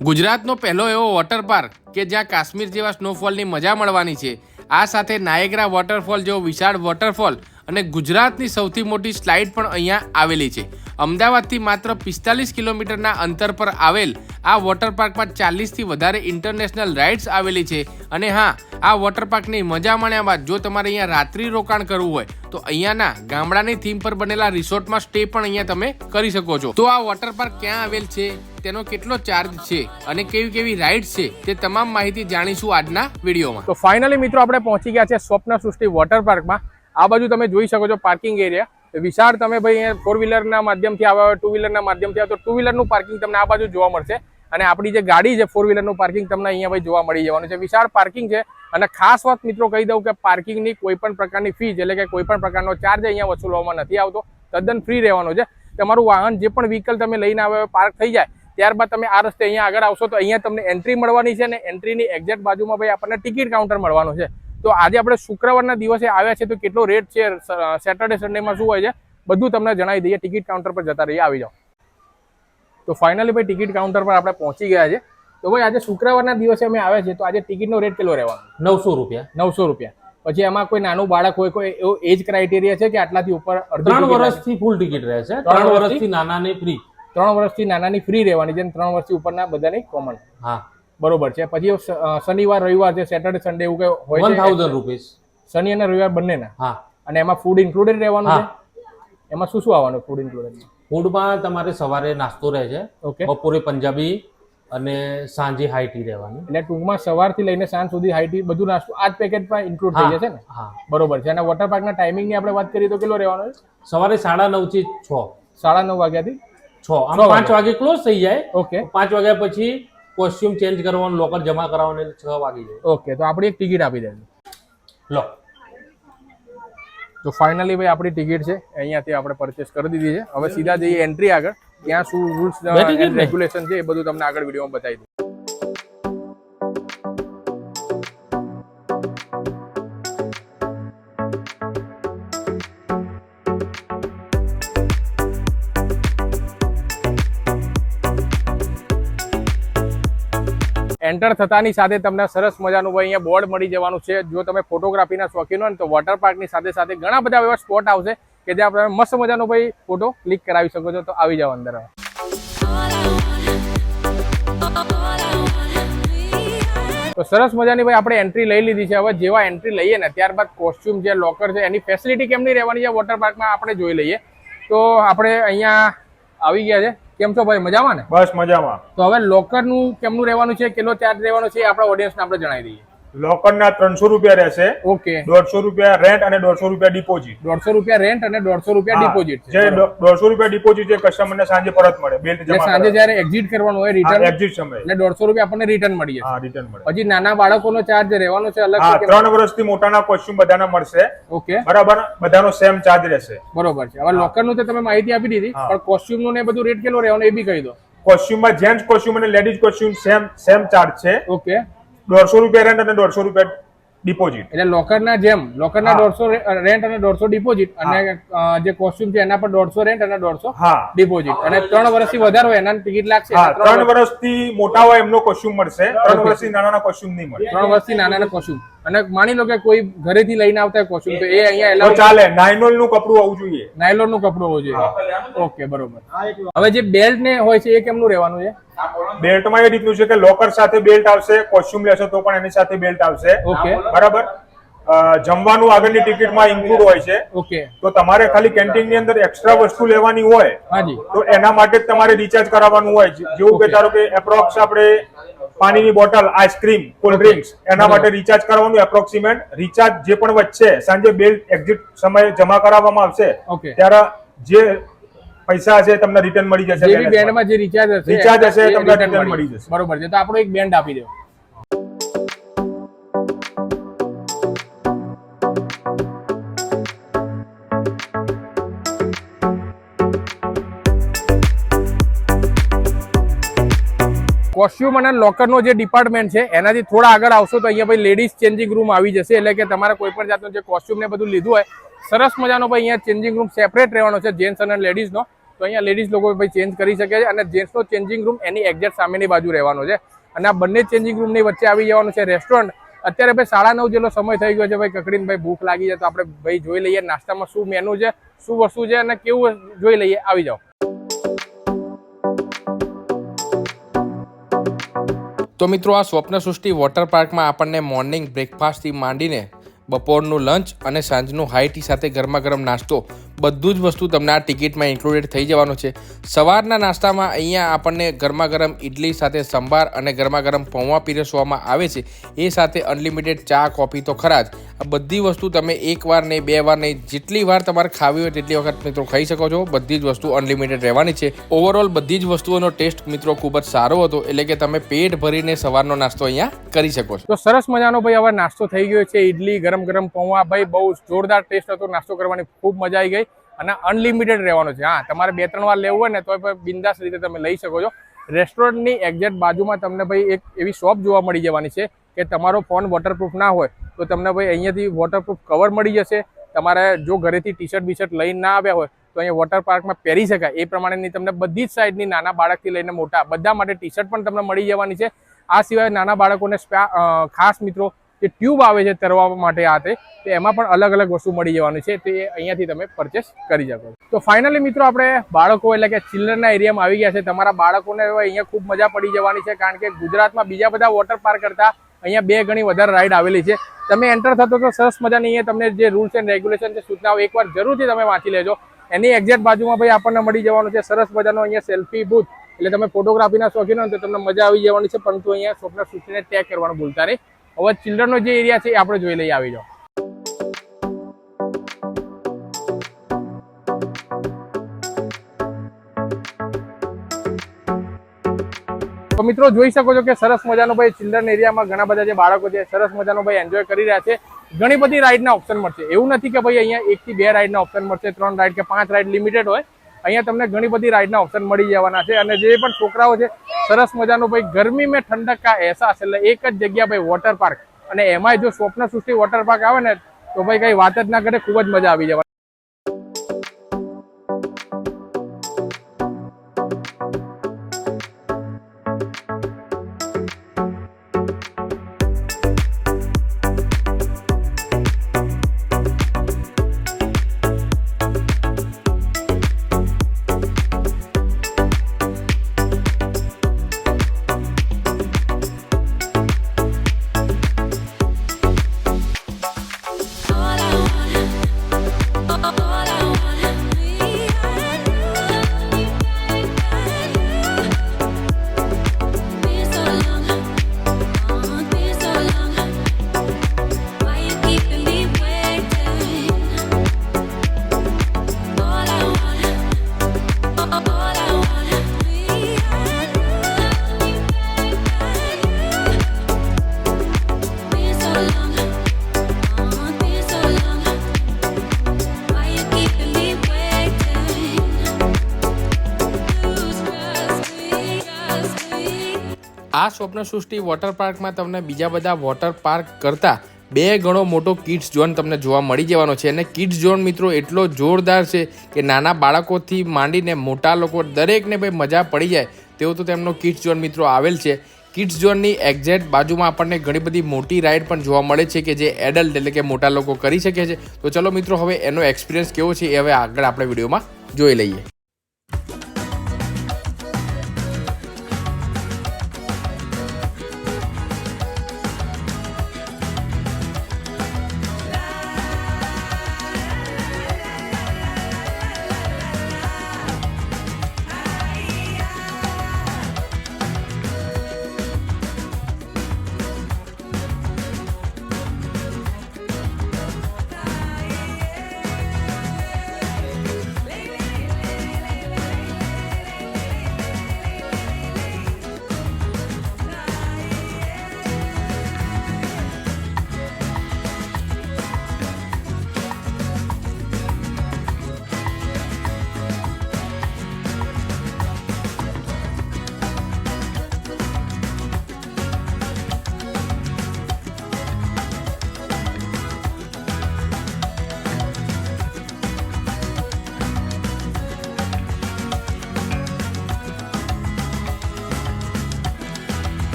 ગુજરાતનો પહેલો એવો વોટર પાર્ક કે જ્યાં કાશ્મીર જેવા સ્નોફોલની મજા મળવાની છે. આ સાથે નાયગ્રા વોટરફોલ જેવો વિશાળ વોટરફોલ અને ગુજરાતની સૌથી મોટી સ્લાઇડ પણ અહીંયા આવેલી છે. અમદાવાદથી માત્ર પિસ્તાલીસ કિલોમીટરના અંતર પર આવેલ આ વોટર પાર્કમાં ચાલીસથી વધારે ઇન્ટરનેશનલ રાઇડ્સ આવેલી છે. અને હા, આ વોટર પાર્કની મજા માણ્યા બાદ જો તમારે અહીંયા રાત્રિ રોકાણ કરવું હોય, તો અહીંયાના ગામડાની થીમ પર બનેલા રિસોર્ટમાં સ્ટે પણ અહીંયા તમે કરી શકો છો. તો આ વોટર પાર્ક ક્યાં આવેલ છે? તેનો કેટલો ચાર્જ છે અને કેવી કેવી રાઇડ્સ છે તે તમામ માહિતી જાણીશું આજના વિડીયોમાં. તો ફાઇનલી મિત્રો આપણે પહોંચી ગયા છે સ્વપ્ન સૃષ્ટિ વોટર પાર્કમાં આ બાજુ તમે જોઈ શકો છો પાર્કિંગ એરિયા વિશાળ તમે ભાઈ અહીંયા ફોર વ્હીલરના માધ્યમથી આવ્યા હોય ટુ વ્હીલરના માધ્યમથી આવ્યા તો ટુ વ્હીલરનું પાર્કિંગ તમને આ બાજુ જોવા મળશે. અને આપણી જે ગાડી છે ફોર વ્હીલરનું પાર્કિંગ તમને અહીંયા ભાઈ જોવા મળી જવાનું છે. વિશાળ પાર્કિંગ છે. અને ખાસ વાત મિત્રો કહી દઉં કે પાર્કિંગની કોઈ પણ પ્રકારની ફીઝ એટલે કે કોઈ પણ પ્રકારનો ચાર્જ અહીંયા વસૂલવામાં નથી આવતો. તદ્દન ફ્રી રહેવાનો છે. તમારું વાહન જે પણ વ્હીકલ તમે લઈને આવ્યા પાર્ક થઈ જાય ત્યારબાદ તમે આ રસ્તે અહીંયા આગળ આવશો તો અહીંયા તમને એન્ટ્રી મળવાની છે અને એન્ટ્રીની એક્ઝેક્ટ બાજુમાં ભાઈ આપણને ટિકિટ કાઉન્ટર મળવાનું છે. તો આજે આપણે શુક્રવારના દિવસે આવ્યા છે તો કેટલો રેટ છે સેટરડે સન્ડેમાં શું હોય છે બધું તમને જણાવી દઈએ. ટિકિટ કાઉન્ટર પર જતા રહીએ આવી જાઓ. તો ફાઇનલી ભાઈ ટિકિટ કાઉન્ટર પર આપણે પહોંચી ગયા છે. તો ભાઈ આજે શુક્રવારના દિવસે અમે આવ્યા છે તો આજે ટિકિટનો રેટ કેટલો રહેવાનો? નવસો રૂપિયા. નવસો રૂપિયા. પછી એમાં કોઈ નાનું બાળક હોય કોઈ એવો એજ ક્રાઇટેરિયા છે કે આટલાથી ઉપર ત્રણ વર્ષથી ફૂલ ટિકિટ રહે છે. ત્રણ? વર્ષથી? નાના ને ફ્રી ત્રણ વર્ષથી નાનાની ફ્રી રહેવાની છે ત્રણ વર્ષથી ઉપરના બધાની કોમન હા. બરોબર છે. પછી શનિવાર રવિવાર છે સેટરડે સન્ડે એવું કઈ હોય વન થાઉઝન્ડ રૂપીસ શનિ અને રવિવાર બંનેના. હા. અને એમાં ફૂડ ઇન્ક્લુડેડ રહેવાનું છે? એમાં શું શું આવવાનું ફૂડ ઇન્ક્લુડેડ ફૂડમાં તમારે સવારે નાસ્તો રહે છે ઓકે. બપોરે પંજાબી અને સાંજે હાઈ ટી રહેવાની. એટલે ટૂંકમાં સવારથી લઈને સાંજ સુધી હાઈટી બધું નાસ્તો આ જ પેકેટમાં ઇન્ક્લુડ થઈ જશે ને? હા. બરોબર છે. અને વોટર પાર્કના ટાઈમિંગની આપણે વાત કરીએ તો કેટલો રહેવાનો છે? સવારે સાડા નવથી છ. સાડા નવ વાગ્યાથી? છ આમ પાંચ વાગે ક્લોઝ થઈ જાય. ઓકે પાંચ વાગ્યા પછી કોસ્ટ્યુમ ચેન્જ કરવાનું લોકર જમા કરાવવાનું છ વાગી જાય. ઓકે તો આપણી એક ટિકિટ આપી દેજો. લો. તો ફાઇનલી ભાઈ આપણી ટિકિટ છે. અહીંયાથી આપણે પરચેસ કરી દીધી છે. હવે સીધા જઈએ એન્ટ્રી આગળ. ત્યાં શું રૂલ્સ? રેગ્યુલેશન છે એ બધું તમને આગળ વિડીયોમાં બતાવી દઉં. એન્ટર થતાની સાથે તમને સરસ મજાનું ભાઈ અહીંયા બોર્ડ મળી જવાનું છે. જો તમે ફોટોગ્રાફીના શોખીન હોય તો વોટર પાર્કની સાથે સાથે ઘણા બધા એવા સ્પોટ આવશે કે જ્યાં તમે મસ્ત મજાનો ભાઈ ફોટો ક્લિક કરાવી શકો છો. તો આવી જાઓ અંદર તો સરસ મજાની ભાઈ આપણે એન્ટ્રી લઈ લીધી છે. હવે જેવા એન્ટ્રી લઈએ ને ત્યારબાદ કોસ્ટ્યુમ જે લોકર છે એની ફેસિલિટી કેમની રહેવાની છે? વોટર પાર્કમાં આપણે જોઈ લઈએ. તો આપણે અહીંયા આવી ગયા છે. કેમ છો ભાઈ મજામાં ને? બસ મજામાં. તો હવે લોકરનું કેમનું રહેવાનું છે કેટલો ચાર્જ રહેવાનો છે આપણા ઓડિયન્સને આપણે જણાવી દઈએ. લોકરના ત્રણસો રૂપિયા રહેશે ઓકે. દોઢસો રૂપિયા રેન્ટ અને દોઢસો રૂપિયા ડિપોઝિટ દોઢસો રૂપિયા રેન્ટ અને દોઢસો રૂપિયા ડિપોઝિટ જે દોઢસો રૂપિયા ડિપોઝિટ જે કસ્ટમરને સાંજે પરત મળે બેલ્ટ જમા સાંજે જ્યારે એક્ઝિટ કરવાનું હોય રિટર્ન એક્ઝિટ સમય. એટલે દોઢસો રૂપિયા આપણને રિટર્ન મળી જશે હા રિટર્ન મળે. પછી નાના બાળકોનો ચાર્જ રહેવાનો છે અલગ હા ત્રણ વર્ષથી મોટાના કોસ્ટ્યુમ બધાના મળશે. ઓકે. બરાબર? બધાનો સેમ ચાર્જ રહેશે. બરોબર છે. હવે લોકરનું તો તમે માહિતી આપી દીધી. પણ કોસ્ટ્યુમનું ને બધું રેટ કેટલો રહેવાનો એ બી કહી દો. કોસ્ટ્યુમમાં જેન્ટ્સ કોસ્ટ્યુમ અને ladies costume same same charge છે. ઓકે. દોઢસો રૂપિયા રેન્ટ અને દોઢસો રૂપિયા ડિપોઝિટ એટલે લોકરના જેમ લોકરના. દોઢસો રેન્ટ અને દોઢસો ડિપોઝિટ અને જે કોસ્ટ્યુમ છે એના પર દોઢસો રેન્ટ અને દોઢસો ડિપોઝિટ અને ત્રણ વર્ષથી વધારે હોય એના ટિકિટ લાગશે? ત્રણ વર્ષથી મોટા હોય એમનો કોસ્ટ્યુમ મળશે. ત્રણ. વર્ષથી નાના કોસ્ટ્યુમ નહીં મળે. ત્રણ વર્ષથી નાના કોસ્ટ્યુમ અને માની લો કે કોઈ ઘરેથી લઈને આવતા હોય કોસ્ટ્યુમ તો એ અહીંયા તો ચાલે નાયલોનનું કપડું હોવું જોઈએ. નાયલોનનું કપડું હોવું જોઈએ. ઓકે બરોબર. હવે જે બેલ્ટ ને હોય છે એ કેમનું રહેવાનું છે? બેલ્ટમાં એ રીતનું છે કે લોકર સાથે બેલ્ટ આવશે કોસ્ચ્યુમ લેશો તો પણ એની સાથે બેલ્ટ આવશે. ઓકે. બરાબર? જમવાનું આગળની ટિકિટમાં ઇન્ક્લુડ હોય છે. ઓકે. તો તમારે ખાલી કેન્ટીનની અંદર એક્સ્ટ્રા વસ્તુ લેવાની હોય તો એના માટે જ તમારે રિચાર્જ કરાવવાનું હોય. જેવું કે ધારો કે એપ્રોક્સ આપણે પાણીની બોટલ આઈસ્ક્રીમ કોલ્ડ ડ્રિંક્સ એના માટે રિચાર્જ કરવાનું એપ્રોક્સિમેટ રિચાર્જ જે પણ વચ્ચે સાંજે બિલ એક્ઝિટ સમયે જમા કરાવવામાં આવશે ત્યારે જે પૈસા હશે તમને રિટર્ન મળી જશે જે બી બેન્ડમાં જે રિચાર્જ હશે રિચાર્જ હશે, તમને return મળી જશે. બરોબર છે. તો આપણો એક બેન્ડ આપી દો કોસ્ટ્યુમ અને લોકરનો જે ડિપાર્ટમેન્ટ છે, એનાથી થોડા આગળ આવશો તો અહીંયા ભાઈ લેડીઝ ચેન્જિંગ રૂમ આવી જશે. એટલે કે તમારે કોઈ પણ જાતનું જે કોસ્ટ્યુમ ને બધું લીધું હોય, સરસ મજાનો ભાઈ અહીંયા ચેન્જિંગ રૂમ સેપરેટ રહેવાનો છે જેન્ટ્સ અને લેડીઝનો તો અહીંયા લેડીઝ લોકો ભાઈ ચેન્જ કરી શકે છે અને જેન્ટ્સનો ચેન્જિંગ રૂમ એની એક્ઝેક્ટ સામેની બાજુ રહેવાનો છે. અને આ બંને ચેન્જિંગ રૂમની વચ્ચે આવી જવાનું છે રેસ્ટોરન્ટ અત્યારે ભાઈ સાડા નવ જેટલો સમય થઈ ગયો છે ભાઈ, કકડીને ભાઈ ભૂખ લાગી જાય તો આપણે ભાઈ જોઈ લઈએ નાસ્તામાં શું મેનુ છે, શું વસ્તુ છે અને કેવું જોઈ લઈએ. આવી જાઓ. તો મિત્રો આ સ્વપ્ન સૃષ્ટિ વોટર પાર્કમાં આપણને મોર્નિંગ બ્રેકફાસ્ટથી માંડીને બપોરનું લંચ અને સાંજનું હાઈ ટી સાથે ગરમા ગરમ નાસ્તો. બધું જ વસ્તુ તમને આ ટિકિટમાં ઇન્ક્લુડેડ થઈ જવાનું છે. સવારના નાસ્તામાં અહીંયા આપણને ગરમા ગરમ ઇડલી સાથે સંભાર અને ગરમા ગરમ પૌવા પીરસવામાં આવે છે. એ સાથે અનલિમિટેડ ચા કોફી તો ખરા જ. આ બધી વસ્તુ તમે એક વાર નહીં, બે વાર નહીં, જેટલી વાર તમારે ખાવી હોય તેટલી વખત મિત્રો ખાઈ શકો છો. બધી જ વસ્તુ અનલિમિટેડ રહેવાની છે. ઓવરઓલ બધી જ વસ્તુઓનો ટેસ્ટ મિત્રો ખૂબ જ સારો હતો, એટલે કે તમે પેટ ભરીને સવારનો નાસ્તો અહીંયા કરી શકો છો. તો સરસ મજાનો ભાઈ હવે નાસ્તો થઈ ગયો છે ઇડલી ગરમ ગરમ ગરમ પૌવા, ભાઈ, બહુ જોરદાર ટેસ્ટ હતો, નાસ્તો કરવાની ખૂબ મજા આવી ગઈ અને અનલિમિટેડ રહેવાનો છે. હા, તમારે બે, ત્રણ વાર લેવું હોય ને તો બિંદાસ રીતે તમે લઈ શકો છો. રેસ્ટોરન્ટની એક્ઝેક્ટ બાજુમાં તમને ભાઈ એક એવી શોપ જોવા મળી જવાની છે કે તમારો ફોન વોટરપ્રૂફ ના હોય, તો તમને ભાઈ અહીંયાથી વોટરપ્રૂફ કવર મળી જશે. તમારે જો ઘરેથી ટી શર્ટ બી શર્ટ લઈને ના આવ્યા હોય, તો અહીંયા વોટર પાર્કમાં પહેરી શકાય. એ પ્રમાણેની તમને બધી જ સાઈડની નાના બાળકથી લઈને મોટા, બધા માટે ટી શર્ટ પણ તમને મળી જવાની છે. આ સિવાય નાના બાળકોને ખાસ મિત્રો જે ટ્યુબ આવે છે તરવા માટે આ તે એમાં પણ અલગ અલગ વસ્તુ મળી જવાની છે. તે અહીંયાથી તમે પરચેસ કરી શકો તો ફાઇનલી મિત્રો આપણે બાળકો એટલે કે ચિલ્ડ્રનના એરિયામાં આવી ગયા છે. તમારા બાળકોને અહીંયા ખૂબ મજા પડી જવાની છે, કારણ કે ગુજરાતમાં બીજા બધા વોટર પાર્ક કરતાં અહીંયા બે ગણી વધારે રાઈડ આવેલી છે. તમે એન્ટર થતો તો સરસ મજાની અહીંયા તમને જે રૂલ્સ એન્ડ રેગ્યુલેશન છે, સૂચનાઓ એકવાર જરૂરથી તમે વાંચી લેજો. એની એક્ઝેક્ટ બાજુમાં ભાઈ આપણને મળી જવાનું છે સરસ મજાનો અહીંયા સેલ્ફી બૂથ એટલે તમે ફોટોગ્રાફીના શોખીન હોય તો તમને મજા આવી જવાની છે, પરંતુ અહીંયા સ્વપ્ન સૃષ્ટિને ટેગ કરવાનું ભૂલતા નહીં. હવે ચિલ્ડ્રનનો જે એરિયા છે એ આપણે જોઈ લઈએ આવી જાઓ. તો મિત્રો જોઈ શકો છો કે સરસ મજાનો ભાઈ ચિલ્ડ્રન એરિયામાં ઘણા બધા જે બાળકો છે સરસ મજાનો ભાઈ એન્જોય કરી રહ્યા છે. ઘણી બધી રાઈડના ઓપ્શન મળશે. એવું નથી કે ભાઈ અહીંયા એકથી બે રાઈડના ઓપ્શન મળશે, ત્રણ રાઈડ કે પાંચ રાઈડ લિમિટેડ હોય. અહીંયા તમને ઘણી બધી રાઈડના ઓપ્શન મળી જવાના છે અને જે પણ છોકરાઓ છે, સરસ મજાનો ભાઈ, ગરમી મેં ઠંડક કા અહેસાસ, એટલે એક જ જગ્યા ભાઈ વોટર પાર્ક અને એમાંય જો સ્વપ્ન સૃષ્ટિ વોટર પાર્ક આવે ને, તો ભાઈ કઈ વાત જ ના કરે, ખૂબ જ મજા આવી જવાની. સ્વપ્ન સૃષ્ટિ વોટર પાર્કમાં તમને બીજા બધા વોટર પાર્ક કરતાં બે ગણો મોટો કિડ્સ ઝોન તમને જોવા મળી જવાનો છે. અને કિડ્સ ઝોન મિત્રો એટલો જોરદાર છે કે નાના બાળકોથી માંડીને મોટા લોકો દરેકને ભાઈ મજા પડી જાય તેવો તો તેમનો કિડ્સ ઝોન મિત્રો આવેલ છે. કિડ્સ ઝોનની એક્ઝેક્ટ બાજુમાં આપણને ઘણી બધી મોટી રાઈડ પણ જોવા મળે છે કે જે એડલ્ટ એટલે કે મોટા લોકો કરી શકે છે. તો ચલો મિત્રો, હવે એનો એક્સપિરિયન્સ કેવો છે એ હવે આગળ આપણે વિડીયોમાં જોઈ લઈએ.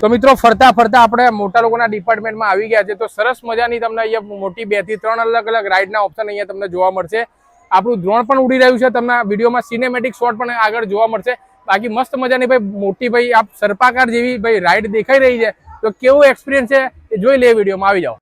તો મિત્રો, ફરતા ફરતા આપણે મોટા લોકોના ડિપાર્ટમેન્ટમાં આવી ગયા છે. તો સરસ મજાની તમને અહીંયા મોટી બેથી ત્રણ અલગ અલગ રાઇડના ઓપ્શન અહીંયા તમને જોવા મળશે. આપણું દ્રોણ પણ ઉડી રહ્યું છે. તમને વિડીયોમાં સિનેમેટિક શોટ પણ આગળ જોવા મળશે. બાકી મસ્ત મજાની ભાઈ મોટી ભાઈ આપ સર્પાકાર જેવી ભાઈ રાઇડ દેખાઈ રહી છે. તો કેવો એક્સપિરિયન્સ છે એ જોઈ લે વિડીયોમાં. આવી જાઓ.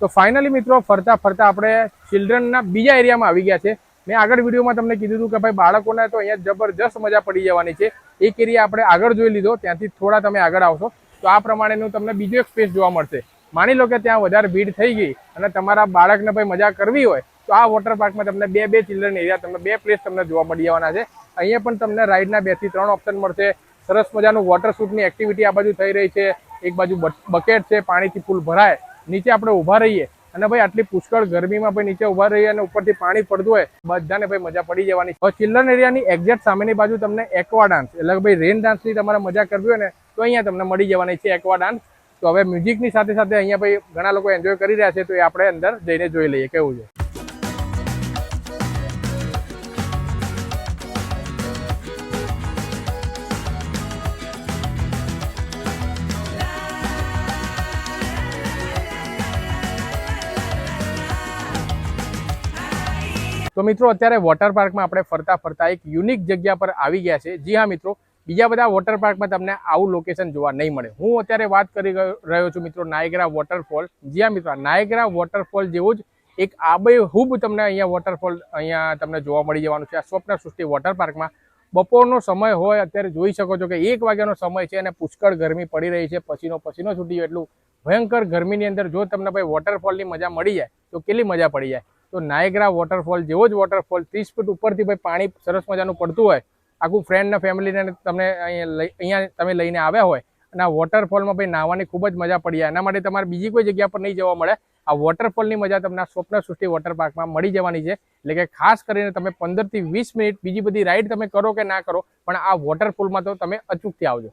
તો ફાઇનલી મિત્રો, ફરતા ફરતા આપણે ચિલ્ડ્રનના બીજા એરિયામાં આવી ગયા છે. મેં આગળ વિડીયોમાં તમને કીધું હતું કે ભાઈ બાળકોને તો અહીંયા જબરજસ્ત મજા પડી જવાની છે. એક એરિયા આપણે આગળ જોઈ લીધો, ત્યાંથી થોડા તમે આગળ આવશો. તો આ પ્રમાણેનું તમને બીજો એક સ્પેસ જોવા મળશે. માની લો કે ત્યાં વધારે ભીડ થઈ ગઈ અને તમારા બાળકને ભાઈ મજા કરવી હોય, તો આ વોટર પાર્કમાં તમને બે બે ચિલ્ડ્રન એરિયા તમને બે પ્લેસ તમને જોવા મળી જવાના છે. અહીંયા પણ તમને રાઇડના બેથી ત્રણ ઓપ્શન મળશે. સરસ મજાનું વોટર શૂટની એક્ટિવિટી આ બાજુ થઈ રહી છે. એક બાજુ બકેટ છે, પાણીથી ફૂલ ભરાય. નીચે આપણે ઊભા રહીએ. અને ભાઈ, આટલી પુષ્કળ ગરમીમાં ભાઈ નીચે ઊભા રહીએ અને ઉપરથી પાણી પડતું હોય, બધાને ભાઈ મજા પડી જવાની. ચિલ્ડ્રન એરિયાની એક્ઝેક્ટ સામેની બાજુ તમને એકવા ડાન્સ એટલે કે ભાઈ રેન ડાન્સની તમારે મજા કરવી હોય ને, તો અહીંયા તમને મળી જવાની છે એક્વા ડાન્સ તો હવે મ્યુઝિકની સાથે સાથે અહીંયા ભાઈ ઘણા લોકો એન્જોય કરી રહ્યા છે, તો એ આપણે અંદર જઈને જોઈ લઈએ, કેવું છે? તો મિત્રો, અત્યારે વોટર પાર્કમાં આપણે ફરતા ફરતા એક યુનિક જગ્યા પર આવી ગયા છે. જી હા, મિત્રો. બીજા બધા વોટર પાર્કમાં તમને આવું લોકેશન જોવા નહીં મળે. હું અત્યારે વાત કરી રહ્યો છું, મિત્રો નાયગ્રા વોટરફોલ જી હા, મિત્રો નાયગ્રા વોટરફોલ જેવું જ એક આબેહૂબ તમને અહીંયા વોટરફોલ અહીંયા તમને જોવા મળી જવાનું છે. આ સ્વપ્ન સૃષ્ટિ વોટર પાર્કમાં બપોરનો સમય હોય, અત્યારે જોઈ શકો છો કે એક વાગ્યાનો સમય છે અને પુષ્કળ ગરમી પડી રહી છે. પસીનો પસીનો છૂટી એટલું ભયંકર ગરમીની અંદર જો તમને ભાઈ વોટરફોલની મજા મળી જાય, તો કેટલી મજા પડી જાય? તો નાયગ્રા વોટરફોલ જેવો જ વોટરફોલ ત્રીસ ફૂટ ઉપરથી ભાઈ પાણી સરસ મજાનું પડતું હોય, આખું ફ્રેન્ડને ફેમિલીને તમને અહીંયા તમે લઈને આવ્યા હોય, અને આ વોટરફોલમાં ભાઈ નાહવાની ખૂબ જ મજા પડી જાય. એના માટે તમારે બીજી કોઈ જગ્યા પર નહીં જવા મળે. આ વોટરફોલની મજા તમને સ્વપ્ન સૃષ્ટિ વોટર પાર્કમાં મળી જવાની છે. એટલે કે ખાસ કરીને તમે પંદરથી વીસ મિનિટ બીજી બધી રાઈડ તમે કરો કે ના કરો, પણ આ વોટરફોલમાં તો તમે અચૂકથી આવજો.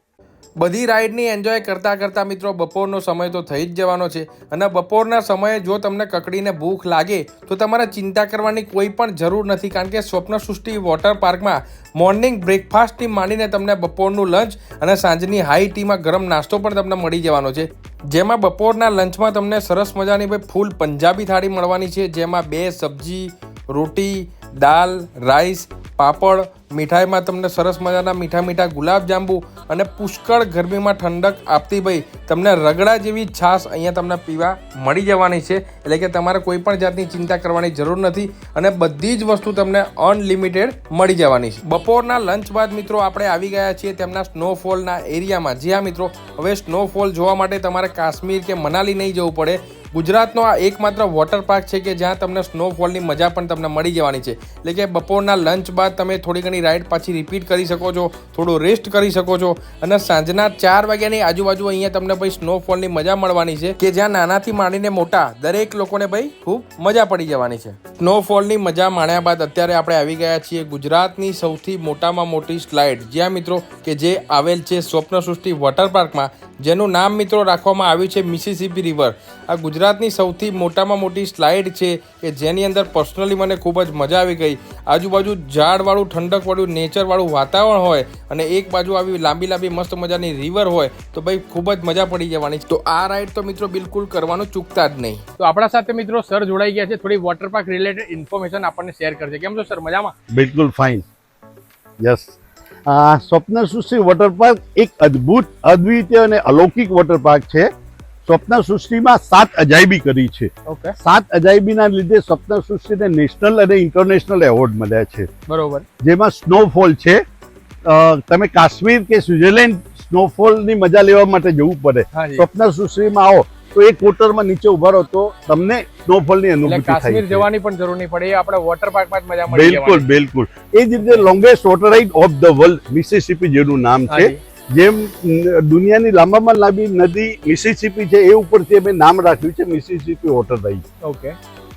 બધી રાઈડની એન્જોય કરતા કરતાં મિત્રો બપોરનો સમય તો થઈ જ જવાનો છે અને બપોરના સમયે જો તમને કકડીને ભૂખ લાગે તો તમારે ચિંતા કરવાની કોઈ પણ જરૂર નથી કારણ કે સ્વપ્ન સૃષ્ટિ વોટર પાર્કમાં મોર્નિંગ બ્રેકફાસ્ટથી માંડીને તમને બપોરનું લંચ અને સાંજની હાઈ ટીમાં ગરમ નાસ્તો પણ તમને મળી જવાનો છે. જેમાં બપોરના લંચમાં તમને સરસ મજાની ભાઈ ફૂલ પંજાબી થાળી મળવાની છે જેમાં બે સબ્જી, રોટી દાલ, રાઈસ, પાપડ, મીઠાઈમાં તમને સરસ મજાના મીઠા મીઠા ગુલાબજાંબુ અને પુષ્કળ ગરમીમાં ઠંડક આપતી ભાઈ તમને રગડા જેવી છાશ અહીંયા તમને પીવા મળી જવાની છે. એટલે કે તમારે કોઈ પણ જાતની ચિંતા કરવાની જરૂર નથી અને બધી જ વસ્તુ તમને અનલિમિટેડ મળી જવાની છે. બપોરના લંચ બાદ મિત્રો આપણે આવી ગયા છીએ તેમના સ્નોફોલના એરિયામાં. જ્યાં મિત્રો, હવે સ્નોફોલ જોવા માટે તમારે કાશ્મીર કે મનાલી નહીં જવું પડે. ગુજરાતનો આ એકમાત્ર વોટર પાર્ક છે કે જ્યાં તમને સ્નોફોલની મજા પણ તમને મળી જવાની છે. એટલે કે બપોરના લંચ બાદ તમે થોડી ઘણી રાઇડ પાછી રિપીટ કરી શકો છો, થોડો રેસ્ટ કરી શકો છો અને સાંજના ચાર વાગ્યાની આજુબાજુ અહીંયા તમને ભાઈ સ્નોફોલની મજા મળવાની છે કે જ્યાં નાનાથી માંડીને મોટા દરેક લોકોને ભાઈ ખૂબ મજા પડી જવાની છે. સ્નોફોલની મજા માણ્યા બાદ અત્યારે આપણે આવી ગયા છીએ ગુજરાતની સૌથી મોટામાં મોટી સ્લાઇડ જ્યાં મિત્રો કે જે આવેલ છે સ્વપ્ન સૃષ્ટિ વોટર પાર્કમાં જેનું નામ મિત્રો રાખવામાં આવ્યું છે મિસિસિપી રિવર. આ ગુજરાતની સૌથી મોટામાં મોટી સ્લાઇડ છે કે જેની અંદર પર્સનલી મને ખૂબ જ મજા આવી ગઈ. આજુબાજુ ઝાડવાળું ઠંડકવાળું નેચરવાળું વાતાવરણ હોય અને એક બાજુ આવી લાંબી લાંબી મસ્ત મજાની રિવર હોય તો ભાઈ ખૂબ જ મજા પડી જવાની તો આ રાઈડ તો મિત્રો બિલકુલ કરવાનું ચૂકતા જ નહીં. તો આપણા સાથે મિત્રો સર જોડાઈ ગયા છે. થોડી વોટર પાર્ક રિલેટેડ ઇન્ફોર્મેશન આપણને શેર કરશે કેમ છો સર? મજામાં? બિલકુલ ફાઇન. યસ. આ સ્વપ્ન સૃષ્ટિ વોટર પાર્ક એક અદ્ભુત અદ્વિતીય અને અલૌકિક વોટર પાર્ક છે. સ્વપ્ન સૃષ્ટિમાં સાત અજાયબી કરી છે. સાત અજાયબીના લીધે સ્વપ્ન સૃષ્ટિને નેશનલ અને ઇન્ટરનેશનલ એવોર્ડ મળ્યા છે. બરોબર. જેમાં સ્નોફોલ છે. તમે કાશ્મીર કે સ્વિટરલેન્ડ સ્નોફોલની મજા લેવા માટે જવું પડે. સ્વપ્ન સૃષ્ટિમાં આવો. તો એક કોટરમાં નીચે ઊભા રહો તો તમને સ્નોફોલની અનુભૂતિ થાય કાશ્મીર જવાની પણ જરૂર નહીં પડે એ આપણે વોટર પાર્કમાં જ મજા મળી બિલકુલ બિલકુલ. એ જ રીતે longest water ride of the world Mississippi જેનું નામ છે. જેમ દુનિયાની લાંબામાં લાંબી નદી મિસિસિપી છે એ ઉપરથી અમે નામ રાખ્યું છે મિસિસિપી વોટર રાઇડ ઓકે.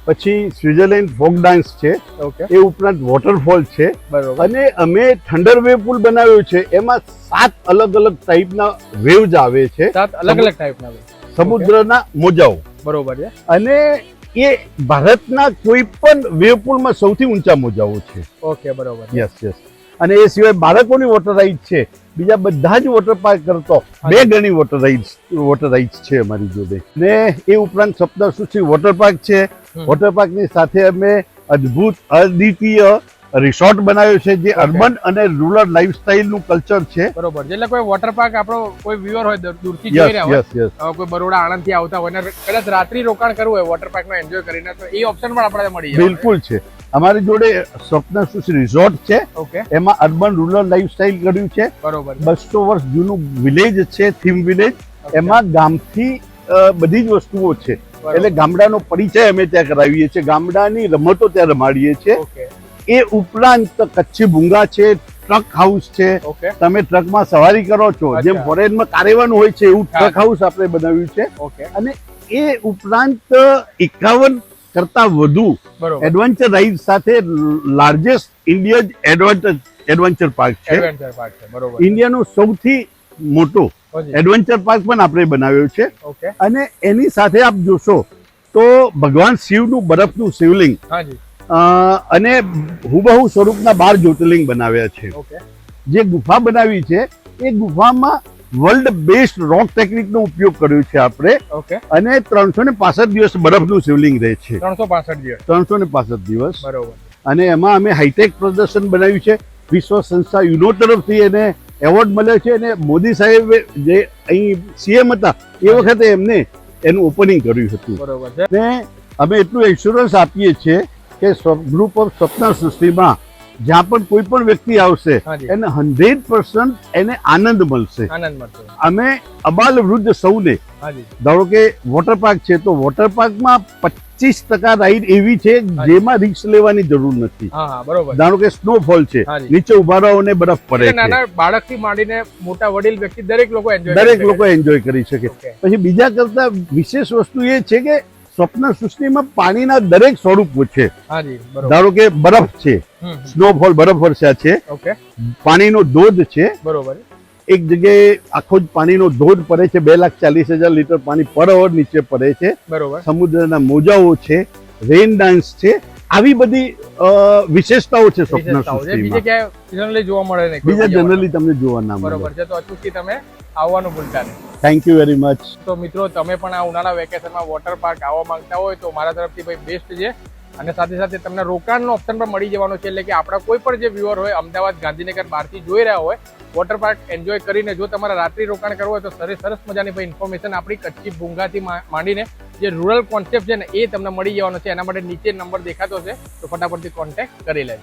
પછી સ્વિટરલેન્ડ ફોક ડાન્સ છે. ઓકે. એ ઉપરાંત વોટરફોલ છે. બરોબર. અને અમે થંડર વેવ પુલ બનાવ્યો છે. એમાં સાત અલગ અલગ ટાઈપના વેવ્સ આવે છે. સાત અલગ અલગ ટાઈપના હોય. સમુદ્રના મોજાઓ. બરોબર છે. અને એ ભારતના કોઈ પણ વેવપુલમાં સૌથી ઊંચા મોજાઓ છે. ઓકે બરોબર યસ યસ. અને એ સિવાય બાળકોની વોટર રાઇડ છે. બીજા બધા જ વોટર પાર્ક કરતો બે ગણી વોટર રાઇડ્સ વોટર રાઇડ્સ છે અમારી જોડે. ને એ ઉપરાંત સપ્તસુશી વોટર પાર્ક છે. વોટર પાર્કની સાથે અમે અદ્ભુત અદ્વિતીય રિસોર્ટ બનાવ્યો છે જે અર્બન અને રૂરલ લાઈફસ્ટાઈલનું કલ્ચર છે. બરોબર. એટલે કોઈ વોટર પાર્ક આપણો કોઈ વ્યુઅર હોય દૂર- દૂરથી જોઈ રહ્યા હોય કોઈ બરોડા આણંદથી આવતા હોય ને કદાચ રાત્રિ રોકાણ કરવું હોય વોટર પાર્કમાં એન્જોય કરીને તો એ ઓપ્શન પણ આપણે મળી જાય. બિલકુલ છે. અમારી જોડે સ્વપ્ન સુશી રિસોર્ટ છે. ઓકે એમાં અર્બન રૂરલ લાઈફસ્ટાઈલ કર્યું છે. બરોબર. બસો વર્ષ જૂનું વિલેજ છે થીમ વિલેજ એમાં ગામથી બધી જ વસ્તુઓ છે. એટલે ગામડાનો પરિચય અમે ત્યાં કરાવીએ છીએ. ગામડાની રમતો ત્યાં રમાડીએ છીએ. એ ઉપરાંત કચ્છી ભૂંગા છે ટ્રક હાઉસ છે. તમે ટ્રકમાં સવારી કરો છો. જેમ ફોરેનમાં કારેવાન હોય છે એવું ટ્રક હાઉસ આપણે બનાવ્યું છે. અને એ ઉપરાંત એકાવન કરતા વધુ એડવેન્ચર રાઇડ સાથે largest Indian adventure adventure park છે. ઇન્ડિયાનો સૌથી મોટો એડવેન્ચર પાર્ક પણ આપણે બનાવ્યો છે. અને એની સાથે આપ જોશો તો ભગવાન શિવનું બરફનું શિવલિંગ અને હુબહુ સ્વરૂપના બાર જ્યોતિર્લિંગ બનાવ્યા છે. ઓકે. જે ગુફા બનાવી છે એ ગુફામાં વર્લ્ડ બેસ્ટ રોક ટેકનિકનો ઉપયોગ કર્યો છે આપણે. ઓકે. અને ત્રણસો ને પાસઠ દિવસ બરફનું શિવલિંગ રહે છે. ત્રણસો પાસઠ દિવસ. ત્રણસો ને પાસઠ દિવસ. બરોબર. અને એમાં અમે હાઈટેક પ્રદર્શન બનાવ્યું છે. વિશ્વ સંસ્થા યુનો તરફથી એને એવોર્ડ મળ્યો છે. અને મોદી સાહેબે જે અહીં સીએમ હતા એ વખતે એમને એનું ઓપનિંગ કર્યું હતું. બરોબર ને અમે એટલું ઇન્સ્યોરન્સ આપીએ છીએ કે ગ્રુપ ઓફ સપના સૃષ્ટિમાં જ્યાં પણ કોઈ પણ વ્યક્તિ આવશે એને હંડ્રેડ પર્સન્ટ એને આનંદ મળશે. અમે અબાલ વૃદ્ધ સૌને ધારો કે વોટર પાર્ક છે તો વોટર પાર્કમાં પચીસ ટકા રાઈડ એવી છે જેમાં રિક્સ લેવાની જરૂર નથી. ધારો કે સ્નોફોલ છે નીચે ઊભા રહો અને બરફ પડે નાના બાળકથી માંડીને મોટા વડીલ વ્યક્તિ દરેક લોકો દરેક લોકો એન્જોય કરી શકે. પછી બીજા કરતા વિશેષ વસ્તુ એ છે કે સ્વપ્ન સૃષ્ટિમાં પાણીના દરેક સ્વરૂપો છે. ધારો કે બરફ છે. સ્નોફોલ બરફ વર્ષા છે. પાણીનો ધોધ છે. બરોબર. એક જગ્યાએ આખો જ પાણીનો ધોધ પડે છે. બે લાખ ચાલીસ હજાર લીટર પાણી પર અવર નીચે પડે છે. બરોબર. સમુદ્રના મોજાઓ છે. રેન ડાન્સ છે. આવી બધી વિશેષતાઓ છે સ્વપ્ન સૃષ્ટિમાં. ક્યાંય જનરલી જોવા મળે નહીં. બીજા બીજા જનરલી તમને જોવા ના બરોબર. છે તો અચૂકથી તમે આવવાનું ભૂલતા નહીં. થેન્ક યુ વેરી મચ તો મિત્રો તમે પણ આ ઉનાળા વેકેશનમાં વોટર પાર્ક આવવા માંગતા હોય તો મારા તરફથી ભાઈ બેસ્ટ છે. અને સાથે સાથે તમને રોકાણનો ઓપ્શન પણ મળી જવાનો છે. એટલે કે આપણા કોઈ પણ જે વ્યુઅર હોય અમદાવાદ ગાંધીનગર બહારથી જોઈ રહ્યા હોય વોટર પાર્ક એન્જોય કરીને જો તમારે રાત્રિ રોકાણ કરવું હોય તો સરસ સરસ મજાની ભાઈ ઇન્ફોર્મેશન આપણી કચ્છી ભૂંગાથી માંડીને જે રૂરલ કોન્સેપ્ટ છે ને એ તમને મળી જવાનો છે. એના માટે નીચે નંબર દેખાતો છે. તો ફટાફટથી કોન્ટેક્ટ કરી લેજો.